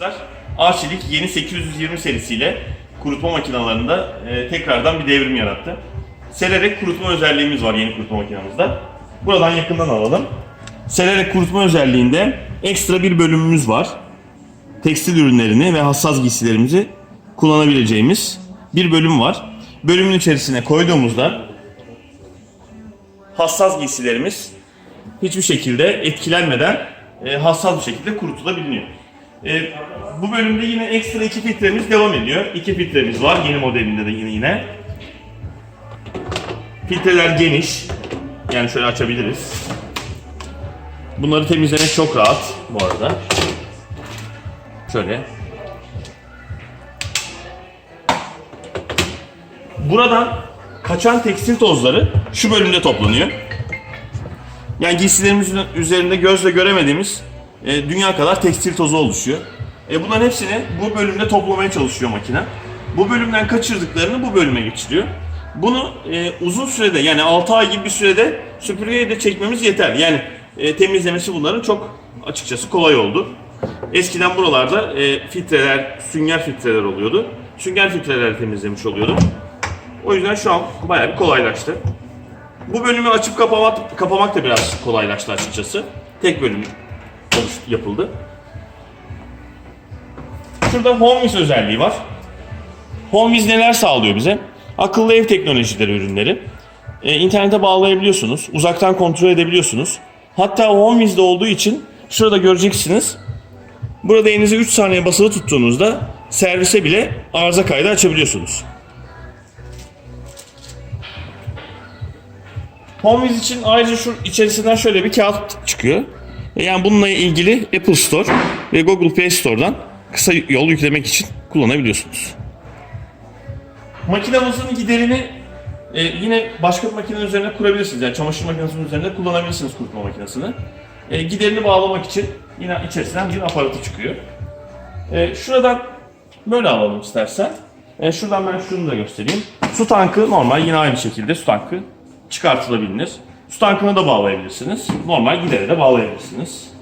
Arkadaşlar, Arçelik yeni 820 serisiyle kurutma makinalarında e, tekrardan bir devrim yarattı. Selerek kurutma özelliğimiz var yeni kurutma makinamızda. Buradan yakından alalım. Selerek kurutma özelliğinde ekstra bir bölümümüz var. Tekstil ürünlerini ve hassas giysilerimizi kullanabileceğimiz bir bölüm var. Bölümün içerisine koyduğumuzda hassas giysilerimiz hiçbir şekilde etkilenmeden e, hassas bir şekilde kurutulabiliyor. E, bu bölümde yine ekstra 2 filtremiz devam ediyor. 2 filtremiz var yeni modelinde de yine yine. Filtreler geniş. Yani şöyle açabiliriz. Bunları temizlemek çok rahat bu arada. Şöyle. Buradan kaçan tekstil tozları şu bölümde toplanıyor. Yani giysilerimizin üzerinde gözle göremediğimiz e, dünya kadar tekstil tozu oluşuyor. E, bunların hepsini bu bölümde toplamaya çalışıyor makine. Bu bölümden kaçırdıklarını bu bölüme geçiriyor. Bunu e, uzun sürede yani 6 ay gibi bir sürede süpürgeye de çekmemiz yeter. Yani e, temizlemesi bunların çok açıkçası kolay oldu. Eskiden buralarda e, filtreler, sünger filtreler oluyordu. Sünger filtreleri temizlemiş oluyordum. O yüzden şu an bayağı bir kolaylaştı. Bu bölümü açıp kapamak, kapamak da biraz kolaylaştı açıkçası. Tek bölüm yapıldı. Şurada HomeWiz özelliği var. HomeWiz neler sağlıyor bize? Akıllı ev teknolojileri ürünleri. Ee, internete bağlayabiliyorsunuz. Uzaktan kontrol edebiliyorsunuz. Hatta HomeWiz'de olduğu için şurada göreceksiniz. Burada elinizi 3 saniye basılı tuttuğunuzda servise bile arıza kaydı açabiliyorsunuz. HomeWiz için ayrıca şu içerisinden şöyle bir kağıt çıkıyor. Yani bununla ilgili Apple Store ve Google Play Store'dan kısa yol yüklemek için kullanabiliyorsunuz. Makinamızın giderini e, yine başka bir makinenin üzerine kurabilirsiniz. Yani çamaşır makinesinin üzerinde kullanabilirsiniz kurutma makinesini. E, giderini bağlamak için yine içerisinden bir aparatı çıkıyor. E, şuradan böyle alalım istersen. E, şuradan ben şunu da göstereyim. Su tankı normal yine aynı şekilde su tankı çıkartılabilir. Su tankına da bağlayabilirsiniz. Normal gidere de bağlayabilirsiniz.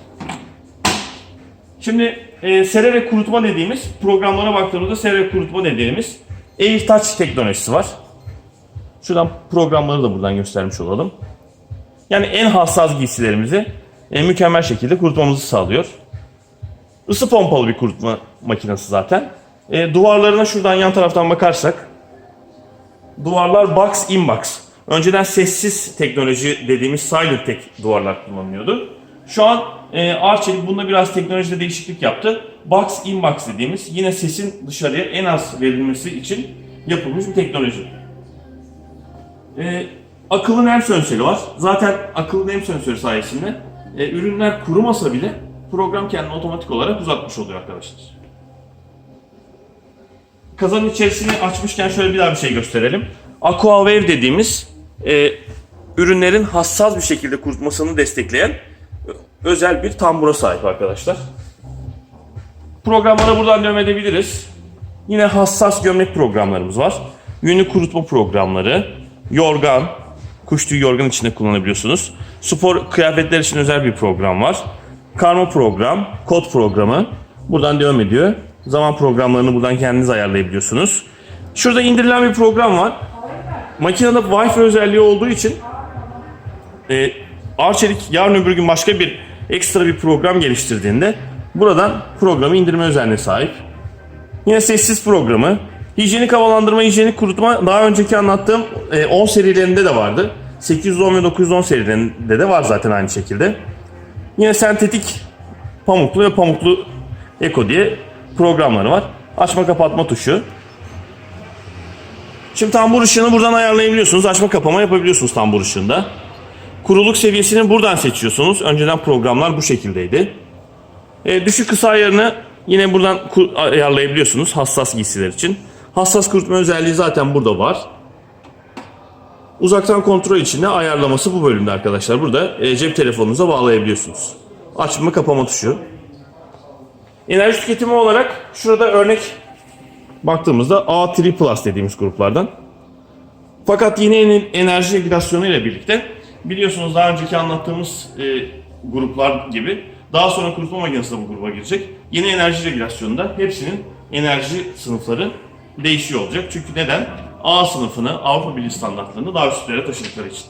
Şimdi e, sererek kurutma dediğimiz programlara baktığımızda sererek kurutma dediğimiz Air Touch teknolojisi var. Şuradan programları da buradan göstermiş olalım. Yani en hassas giysilerimizi e, mükemmel şekilde kurutmamızı sağlıyor. Isı pompalı bir kurutma makinesi zaten. E, duvarlarına şuradan yan taraftan bakarsak duvarlar box in box. Önceden sessiz teknoloji dediğimiz silent tek duvarlar kullanılıyordu. Şu an e, Arçelik bunda biraz teknolojide değişiklik yaptı. Box in box dediğimiz yine sesin dışarıya en az verilmesi için yapılmış bir teknoloji. E, akıllı nem sensörü var. Zaten akıllı nem sensörü sayesinde e, ürünler kurumasa bile program kendini otomatik olarak uzatmış oluyor arkadaşlar. Kazanın içerisini açmışken şöyle bir daha bir şey gösterelim. Aquawave dediğimiz e, ürünlerin hassas bir şekilde kurutmasını destekleyen özel bir tambura sahip arkadaşlar. Programlara buradan devam edebiliriz. Yine hassas gömlek programlarımız var. Yünlü kurutma programları, yorgan, kuş tüyü yorgan içinde kullanabiliyorsunuz. Spor kıyafetler için özel bir program var. Karma program, kod programı buradan devam ediyor. Zaman programlarını buradan kendiniz ayarlayabiliyorsunuz. Şurada indirilen bir program var. Makinede Wi-Fi özelliği olduğu için e, Arçelik yarın öbür gün başka bir ekstra bir program geliştirdiğinde buradan programı indirme özelliğine sahip. Yine sessiz programı, hijyenik havalandırma, hijyenik kurutma daha önceki anlattığım e, 10 serilerinde de vardı. 810 ve 910 serilerinde de var zaten aynı şekilde. Yine sentetik pamuklu ve pamuklu eko diye programları var. Açma kapatma tuşu. Şimdi tambur ışığını buradan ayarlayabiliyorsunuz. Açma kapama yapabiliyorsunuz tambur ışığında. Kuruluk seviyesini buradan seçiyorsunuz. Önceden programlar bu şekildeydi. E, düşük kısa ayarını yine buradan ayarlayabiliyorsunuz hassas giysiler için. Hassas kurutma özelliği zaten burada var. Uzaktan kontrol için de ayarlaması bu bölümde arkadaşlar. Burada e, cep telefonunuza bağlayabiliyorsunuz. Açma kapama tuşu. Enerji tüketimi olarak şurada örnek baktığımızda A3 Plus dediğimiz gruplardan. Fakat en- enerji regülasyonu ile birlikte biliyorsunuz daha önceki anlattığımız e, gruplar gibi Daha sonra kurutma makinesi de bu gruba girecek. Yeni enerji regülasyonunda hepsinin enerji sınıfları değişiyor olacak. Çünkü neden? A sınıfını Avrupa Birliği standartlarını daha üstlere taşıdıkları için.